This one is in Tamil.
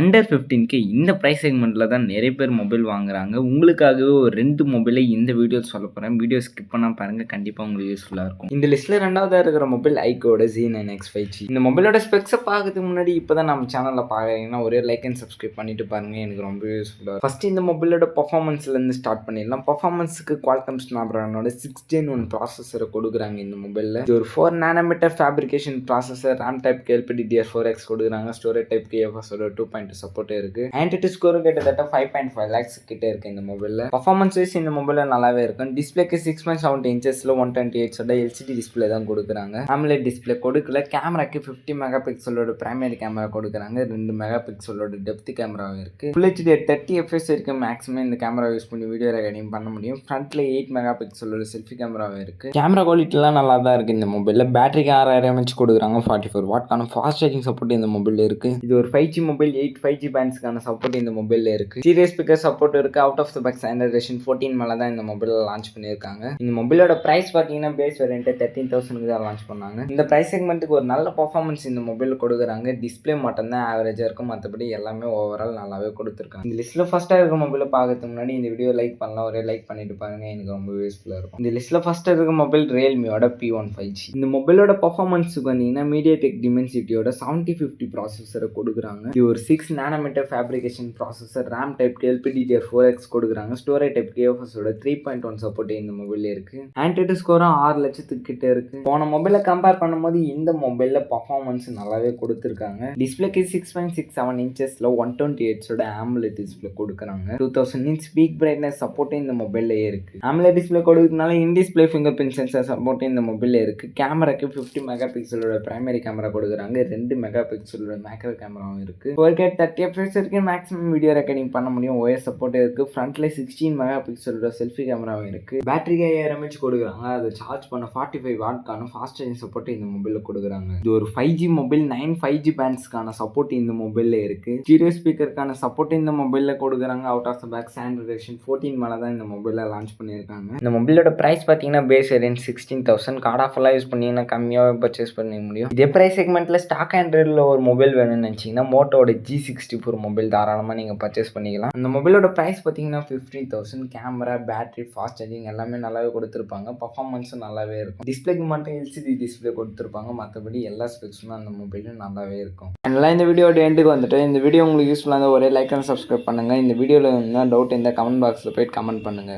அண்டர் 15K இந்த ப்ரைஸ் செக்மெண்ட்டில் தான் நிறைய பேர் மொபைல் வாங்குறாங்க. உங்களுக்காகவே ஒரு ரெண்டு மொபைலை இந்த வீடியோ சொல்ல போகிறேன் வீடியோ ஸ்கிப் பண்ணால் பாருங்க. கண்டிப்பாக உங்களுக்கு யூஸ்ஃபுல்லாக இருக்கும். இந்த லிஸ்ட்டில் ரெண்டாவதாக இருக்கிற மொபைல் ஐக்கோட Z9X 5G. இந்த மொபைலோட ஸ்பெக்ஸை பார்க்கறதுக்கு முன்னாடி இப்போ தான் நம்ம சேனலில் பார்க்குறீங்கன்னா ஒரே லைக் அண்ட் சப்ஸ்கிரைப் பண்ணிட்டு பாருங்கள் எனக்கு ரொம்ப யூஸ்ஃபுல்லாக ஃபஸ்ட்டு இந்த மொபைலோட பர்ஃபார்மன்ஸ்லேருந்து ஸ்டார்ட் பண்ணிடலாம். பர்ஃபார்மன்ஸுக்கு குவால்கம் ஸ்னாப்ரானோட சிக்ஸ்டீன் ஒன் ப்ராசஸரை கொடுக்குறாங்க இந்த மொபைலில் இது ஒரு four nanometre fabrication processor. RAM type LPDDR4X கொடுக்குறாங்க. Storage type two point point சப்போர்ட்டே இருக்கு. ஆண்ட்ராய்டு ஸ்கோரும் கிட்டத்தட்ட 5.5 லேக்ஸ் கிட்ட இருக்கு இந்த மொபைலில் பர்ஃபார்மன்ஸ் வைஸ் இந்த மொபைலில் நல்லாவே இருக்கும். டிஸ்ப்ளேக்கு 6.7 இன்ச்சஸ்ல 128 ஹெர்ட்ஸோட எல்சிடி டிஸ்ப்ளே தான் கொடுக்குறாங்க. AMOLED டிஸ்ப்ளே கொடுக்கல. கேமராக்கு 50 மெகா பிக்சலோட பிரைமரி கேமரா கொடுக்குறாங்க. ரெண்டு மெகா பிக்சலோட டெப்த் கேமராவும் இருக்கு. ஃபுல் ஹெச்டி தேர்ட்டி எஃப்எஸ் வரைக்கும் மேக்ஸிமம் இந்த கேமரா யூஸ் பண்ணி வீடியோ ரெக்கார்டிங் பண்ண முடியும். ஃப்ரண்ட்ல எயிட் மெகா பிக்சலோட செல்ஃபி கேமராவும் இருக்கு. கேமரா குவாலிட்டிலாம் நல்லா தான் இருக்கு இந்த மொபைலில் பேட்டரிக்கு 6000 mAh கொடுக்குறாங்க. ஃபார்ட்டி ஃபோர் வாட்கான ஃபாஸ்ட் சார்ஜிங் சப்போர்ட் இந்த மொபைல் இருக்கு. இது ஒரு five G mobile eight 8 5G பேண்ட்ஸ்க்கான சப்போர்ட் இந்த மொபைலில் இருக்குது சீரியஸ் ஸ்பீக்கர் சப்போர்ட் இருக்குது out of the box Android version 14 மேல தான் இந்த மொபைலில் லான்ச் பண்ணியிருக்காங்க. இந்த மொபைலோட பிரைஸ் பார்த்தீங்கன்னா பேஸ் வேரியன்ட்டு தேர்ட்டின் தௌசண்ட்க்கு தான் லான்ச் பண்ணாங்க. இந்த ப்ரைஸ் செக்மெண்ட்டுக்கு ஒரு நல்ல பர்ஃபார்மன்ஸ் இந்த மொபைல் கொடுக்குறாங்க. டிஸ்ப்ளே மட்டும் தான் இருக்கும். மற்றபடி எல்லாமே ஓவரால் நல்லாவே கொடுத்துருக்காங்க. இந்த லிஸ்ட்டில் ஃபஸ்ட்டாக இருக்க மொபைலை பார்க்கறதுக்கு முன்னாடி இந்த வீடியோ லைக் பண்ணலாம். ஒரே லைக் பண்ணிட்டு பாருங்க. எனக்கு ரொம்ப யூஸ்ஃபுல்லாக இருக்கும். இந்த லிஸ்ட்டில் ஃபஸ்ட்டாக இருக்க மொபைல் ரியல்மியோட பி ஒன் ஃபைவ் ஜி இந்த மொபைலோட பர்ஃபார்மன்ஸுக்கு வந்தீங்கன்னா MediaTek Dimensity-யோட 7050 ப்ராசஸர கொடுக்குறாங்க. இது ஒரு six six nanometre fabrication processor. RAM type டெல்பிடிஜிஎஃப் four X கொடுக்குறாங்க. ஸ்டோரேஜ் டைப் கேஎஃப்எஸோட த்ரீ பாயிண்ட் ஒன் சப்போர்ட் இந்த மொபைலில் இருக்கு. ஆண்ட்ராய்டு ஸ்கோரும் ஆறு லட்சத்துக்கிட்ட இருக்குது போன மொபைலில் கம்பேர் பண்ணும்போது இந்த மொபைலில் பர்ஃபார்மன்ஸ் நல்லாவே கொடுத்துருக்காங்க. டிஸ்ப்ளேக்கு 6.67 இன்ச்சஸ்ல 120 ஹெர்ட்ஸோட AMOLED டிஸ்ப்ளே கொடுக்குறாங்க. Two thousand inch peak brightness சப்போர்ட்டும் இந்த மொபைல்லயே இருக்கு. ஆம்லெட் டிஸ்ப்ளே கொடுக்கறதுனால in display fingerprint sensor சப்போர்ட்டும் இந்த மொபைலில் இருக்குது கேமராக்கு 50 மெகா பிக்சலோட பிரைமரி கேமரா கொடுக்குறாங்க. ரெண்டு மெகா பிக்சலோட மேக்ரோ கேமராவும் இருக்குது ஃபோர் கே தேர்ட்டி எஃப்எஸ் வரைக்கும் மேக்ஸிமம் வீடியோ ரெக்கார்டிங் பண்ண முடியும். ஒயர் சப்போர்ட் இருக்குது ஃப்ரண்ட்ல 16 மெகா பிக்சலோட செல்ஃபி கேமராவும் இருக்குது பேட்டரிக்கு ஐயாயிரம் எம்ஹெச் கொடுக்குறாங்க. அதை சார்ஜ் பண்ண 45 வாட்க்கான ஃபாஸ்ட் சார்ஜிங் சப்போர்ட் இந்த மொபைலில் கொடுக்குறாங்க. இது ஒரு ஃபைவ் ஜி மொபைல் 9 5G பேண்ட்ஸ்க்கான சப்போர்ட் இந்த மொபைலில் இருக்குது ஸ்டீரியோ ஸ்பீக்கருக்கான சப்போர்ட் இந்த மொபைலில் கொடுக்குறாங்க. Out of the back Android version fourteen மேலே தான் இந்த மொபைலில் லான்ச் பண்ணியிருக்காங்க. இந்த மொபைலோட ப்ரைஸ் பார்த்தீங்கன்னா base range sixteen thousand card ஆஃபெல்லாம் use பண்ணிங்கன்னா கம்மியாக பர்ச்சேஸ் பண்ணிக்க முடியும். இதே ப்ரைஸ் செக்மெண்ட்டில் ஸ்டாக் ஆண்ட்ராய்டில் ஒரு மொபைல் வேணும்னு நினைச்சீங்கன்னா மோட்டோட ஜி G64 மொபைல் தாராளமாக நீங்கள் பர்ச்சேஸ் பண்ணிக்கலாம். அந்த மொபைலோட ப்ரைஸ் பார்த்தீங்கன்னா 15000 கேமரா, பேட்டரி, ஃபாஸ்ட் சார்ஜிங் எல்லாமே நல்லாவே கொடுத்துருப்பாங்க. பர்ஃபார்மன்ஸும் நல்லாவே இருக்கும். டிஸ்ப்ளேக்கு மட்டும் எல்சிடி டிஸ்ப்ளே கொடுத்துருப்பாங்க. மற்றபடி எல்லா ஸ்பெக்ஸுமே அந்த மொபைலும் நல்லாவே இருக்கும். நல்லா இந்த வீடியோட எண்டுக்கு வந்துட்டு இந்த வீடியோ உங்களுக்கு யூஸ்ஃபுல்லாக இருந்தால் ஒரே லைக் அண்ட் சப்ஸ்கிரைப் பண்ணுங்கள் இந்த வீடியோவில் இருந்தால் டவுட் இருந்தால் கமெண்ட் பாக்ஸில் போய்ட்டு கமெண்ட் பண்ணுங்க.